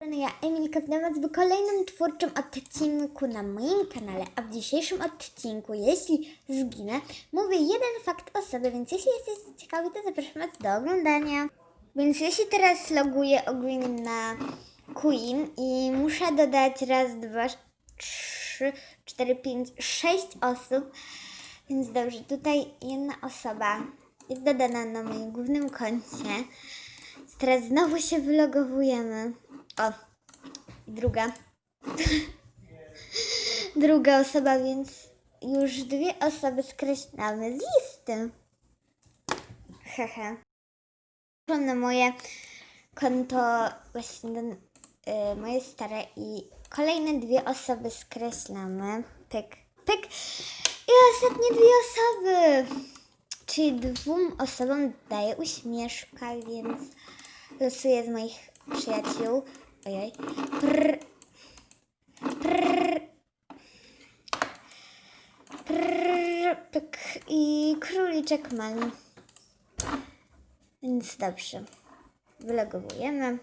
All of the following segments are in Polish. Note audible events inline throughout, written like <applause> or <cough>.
Ja, Emilka, witam Was w kolejnym twórczym odcinku na moim kanale, a w dzisiejszym odcinku, jeśli zginę, mówię jeden fakt o sobie, więc jeśli jesteście ciekawi, to zapraszam Was do oglądania. Więc się teraz loguję ogólnie na Queen i muszę dodać raz, dwa, trzy, cztery, pięć, sześć osób, więc dobrze, tutaj jedna osoba jest dodana na moim głównym koncie. Teraz znowu się wylogowujemy. O, druga. <laughs> druga osoba, więc już dwie osoby skreślamy z listy. Hehe. Na moje konto, właśnie do, y, moje stare i kolejne dwie osoby skreślamy. Pyk, pyk. I ostatnie dwie osoby. Czyli dwóm osobom daję uśmieszka, więc losuję z moich przyjaciół. Ojej. Prr. Prr. Prr. I króliczek mali. Więc dobrze. Wylogowujemy.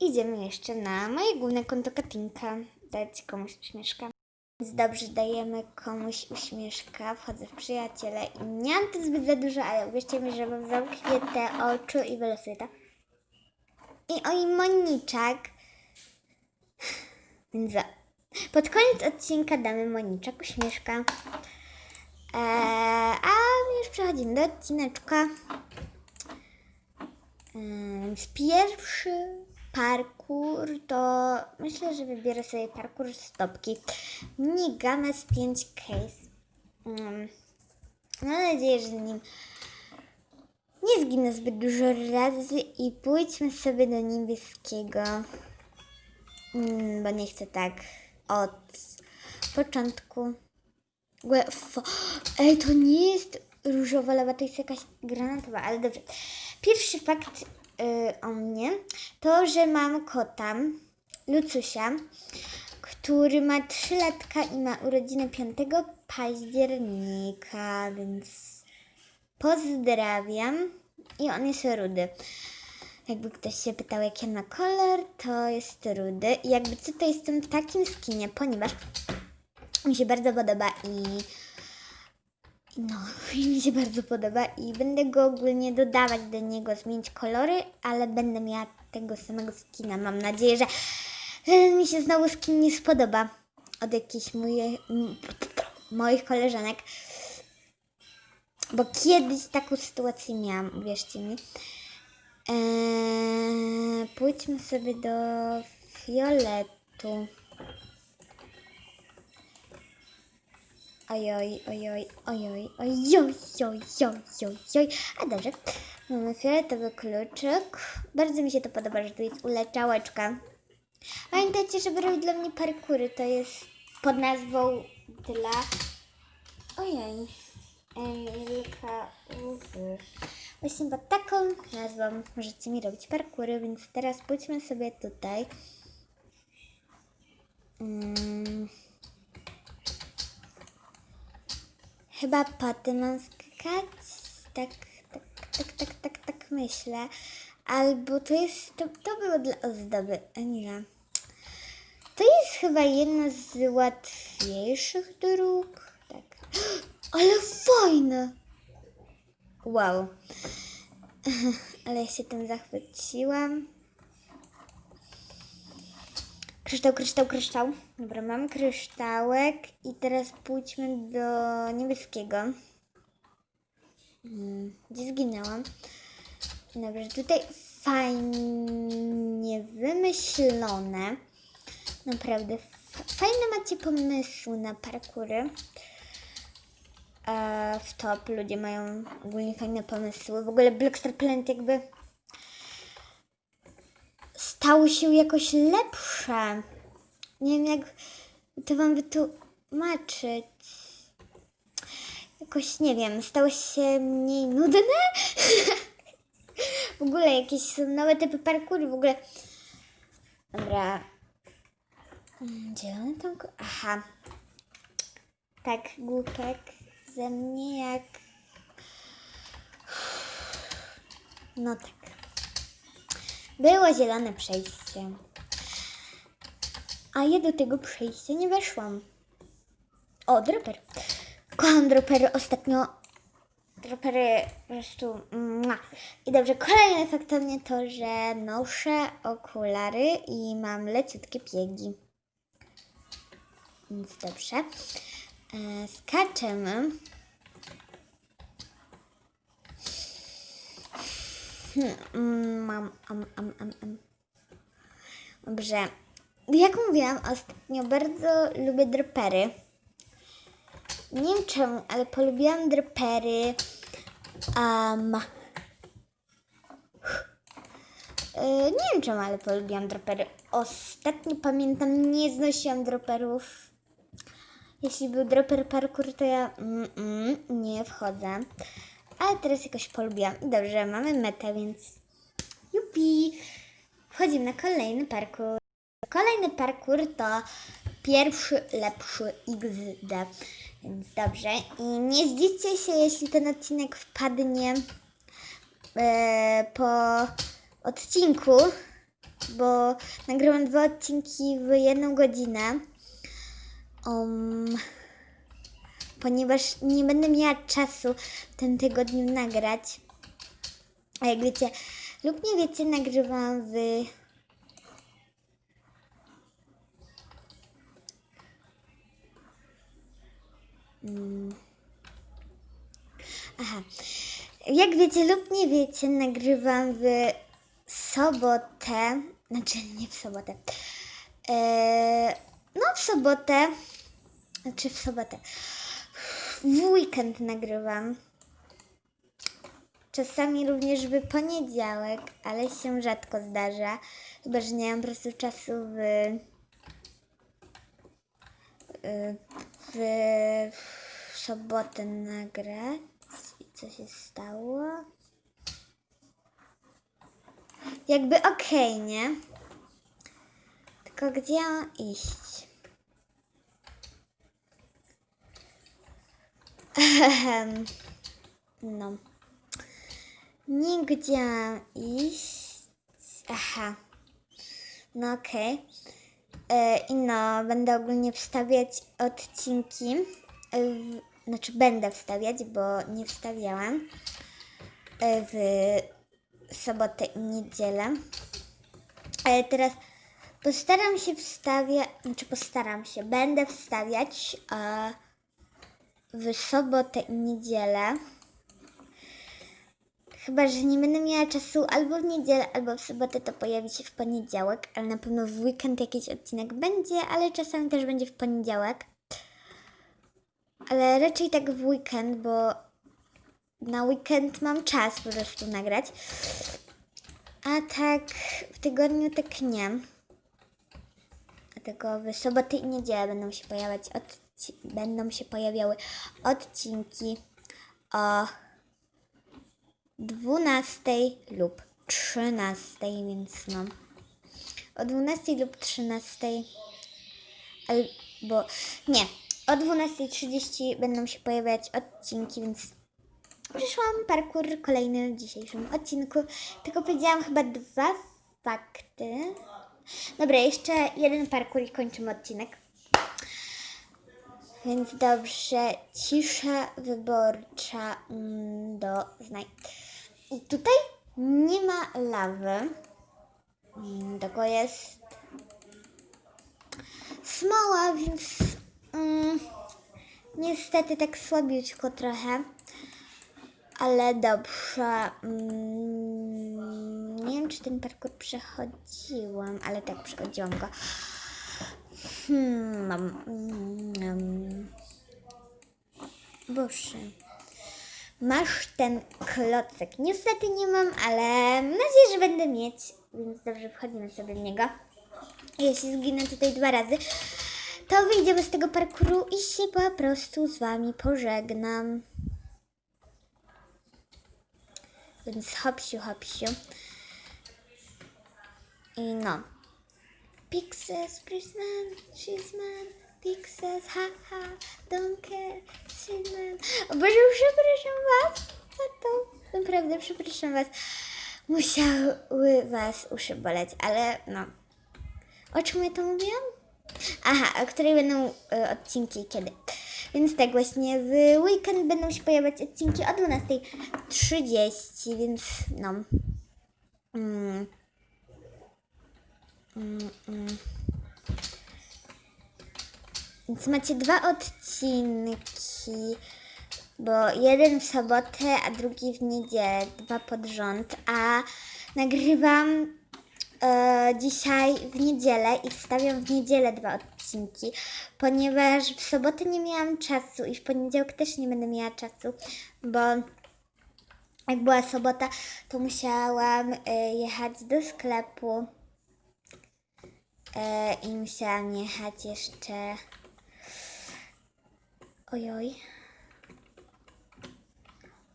Idziemy jeszcze na moje główne konto Katinka. Dać komuś uśmieszka. Więc dobrze, dajemy komuś uśmieszka, wchodzę w przyjaciele i nie mam to zbyt za dużo, ale uwierzcie mi, że mam zamknięte oczy i wylosuję to. I oj, Moniczak. Więc. Pod koniec odcinka damy Moniczak uśmieszka. Eee, a już przechodzimy do odcineczka. Eee, Więc pierwszy parkour to myślę, że wybiorę sobie parkour stopki. Nigames 5 case. Mm. Mam nadzieję, że nim nie zginę zbyt dużo razy i pójdźmy sobie do niebieskiego. Mm, bo nie chcę tak od początku. Ej, to nie jest różowa lawa, to jest jakaś granatowa, ale dobrze. Pierwszy fakt y, o mnie to, że mam kota, Lucusia, który ma 3 latka i ma urodziny 5 października, więc pozdrawiam. I on jest rudy. Jakby ktoś się pytał, jaki ma kolor, to jest rudy. I jakby co to jestem w takim skinie, ponieważ mi się bardzo podoba i no, <laughs> mi się bardzo podoba i będę go ogólnie dodawać do niego, zmienić kolory, ale będę miała tego samego skina. Mam nadzieję, że, że mi się znowu skin nie spodoba od jakichś moje, moich koleżanek. Bo kiedyś taką sytuację miałam, uwierzcie mi. Eee, pójdźmy sobie do fioletu. Ojoj, ojoj, ojoj, ojoj, ojoj, ojoj, ojoj. A dobrze, mamy fioletowy kluczyk. Bardzo mi się to podoba, że tu jest uleczałeczka. Pamiętajcie, żeby robić dla mnie parkury. To jest pod nazwą dla... Ojej. Emilka Uwy. Właśnie pod taką nazwą możecie mi robić parkury, więc teraz pójdźmy sobie tutaj. Mm. Chyba potem mam skakać. Tak, tak, tak, tak, tak, tak myślę. Albo to jest, to, to było dla ozdoby. Emila. To jest chyba jedna z łatwiejszych dróg. Tak. <gasps> Ale fajne! Wow. <laughs> Ale ja się tym zachwyciłam. Kryształ, kryształ, kryształ. Dobra, mam kryształek i teraz pójdźmy do niebieskiego. Hmm, Gdzie zginęłam? Dobrze, tutaj fajnie wymyślone. Naprawdę fajne macie pomysły na parkury. A w top ludzie mają ogólnie fajne pomysły. W ogóle Blockstar Planet jakby stało się jakoś lepsze. Nie wiem jak to wam wytłumaczyć. Jakoś nie wiem, stało się mniej nudne. <laughs> w ogóle jakieś są nowe typy parkouru, w ogóle. Dobra. One tam? Aha. Tak, głupek ze mnie jak... No tak. Było zielone przejście. A ja do tego przejścia nie weszłam. O, droper. Kocham dropery ostatnio. Dropery po prostu. Mua. I dobrze, kolejny fakt o mnie to, że noszę okulary i mam leciutkie piegi. Więc dobrze. E, skaczemy. Hmm, mm, mam, am, am, am, am. Dobrze. Jak mówiłam, ostatnio bardzo lubię dropery. Nie wiem czemu, ale polubiłam dropery. Um, yy, nie wiem czemu, ale polubiłam dropery. Ostatnio pamiętam, nie znosiłam droperów. Jeśli był dropper parkour, to ja mm, mm, nie wchodzę. Ale teraz jakoś polubiłam. Dobrze, mamy metę, więc jupi. Wchodzimy na kolejny parkour. Kolejny parkour to pierwszy, lepszy XD. Więc dobrze. I nie zdziwcie się, jeśli ten odcinek wpadnie e, po odcinku, bo nagrywam dwa odcinki w jedną godzinę. Um, ponieważ nie będę miała czasu w tym tygodniu nagrać. A jak wiecie, lub nie wiecie, nagrywam w Aha. Jak wiecie lub nie wiecie, nagrywam w sobotę. Znaczy, nie w sobotę. Eee, no, w sobotę. Znaczy, w sobotę. W weekend nagrywam. Czasami również w poniedziałek, ale się rzadko zdarza. Chyba, że nie mam po prostu czasu w. w, w sobotę nagrać. I co się stało? Jakby okej, nie? Tylko gdzie mam iść? <laughs> No. Nigdzie iść. Aha. No okej. E, I no, będę ogólnie wstawiać odcinki. e, W, znaczy będę wstawiać, bo nie wstawiałam. e, W sobotę i niedzielę. Ale teraz postaram się wstawiać, znaczy postaram się, będę wstawiać e, w sobotę i niedzielę. Chyba, że nie będę miała czasu albo w niedzielę, albo w sobotę, to pojawi się w poniedziałek, ale na pewno w weekend jakiś odcinek będzie, ale czasami też będzie w poniedziałek. Ale raczej tak w weekend, bo na weekend mam czas po prostu nagrać. A tak w tygodniu tak nie. Dlatego w sobotę i niedzielę będą się pojawiać odci- będą się pojawiały odcinki o 12 lub 13, więc no. O 12 lub 13 albo nie, o 12.30 będą się pojawiać odcinki, więc przyszłam parkour kolejny w dzisiejszym odcinku. Tylko powiedziałam chyba dwa fakty. Dobra, jeszcze jeden parkour i kończymy odcinek. Więc dobrze, cisza wyborcza mm, do znaj. I tutaj nie ma lawy, Mm, tylko jest smoła, więc mm, niestety tak słabiutko trochę. Ale dobrze. Mm, nie wiem, czy ten parkour przechodziłam, ale tak przechodziłam go. Hmm. Mm, Boże. Masz ten klocek. Niestety nie mam, ale mam nadzieję, że będę mieć. Więc dobrze, wchodzimy sobie w niego. Jeśli zginę tutaj dwa razy, to wyjdziemy z tego parkouru i się po prostu z wami pożegnam. Więc hopsiu, hopsiu. I no. Pixels, Prisman, she's man, Pixels, ha ha, don't care, she's man. O Boże, przepraszam was za to. Naprawdę przepraszam was. Musiały was uszy boleć, ale no. O czym ja to mówiłam? Aha, o której będą y, odcinki kiedy. Więc tak właśnie w weekend będą się pojawiać odcinki o 12.30, więc no. Mm. Więc macie dwa odcinki, bo jeden w sobotę, a drugi w niedzielę, dwa pod rząd, a nagrywam e, dzisiaj w niedzielę i wstawiam w niedzielę dwa odcinki, ponieważ w sobotę nie miałam czasu i w poniedziałek też nie będę miała czasu, bo jak była sobota, to musiałam e, jechać do sklepu e, i musiałam jechać jeszcze. Ojoj.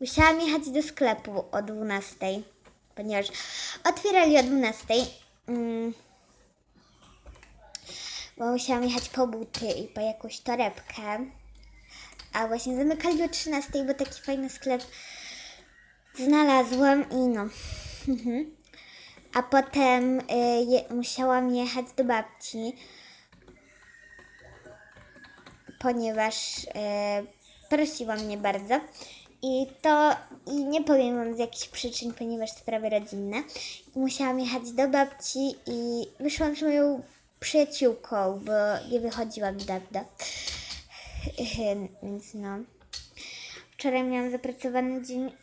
Musiałam jechać do sklepu o 12, ponieważ otwierali o 12. Mm, bo musiałam jechać po buty i po jakąś torebkę. A właśnie zamykali o 13, bo taki fajny sklep znalazłam i no. <laughs> Mhm. A potem y, je, musiałam jechać do babci, ponieważ y, prosiła mnie bardzo. I to i nie powiem wam z jakich przyczyn, ponieważ sprawy rodzinne. Musiałam jechać do babci i wyszłam z moją przyjaciółką, bo nie wychodziłam dawno. <laughs> Więc no. Wczoraj miałam zapracowany dzień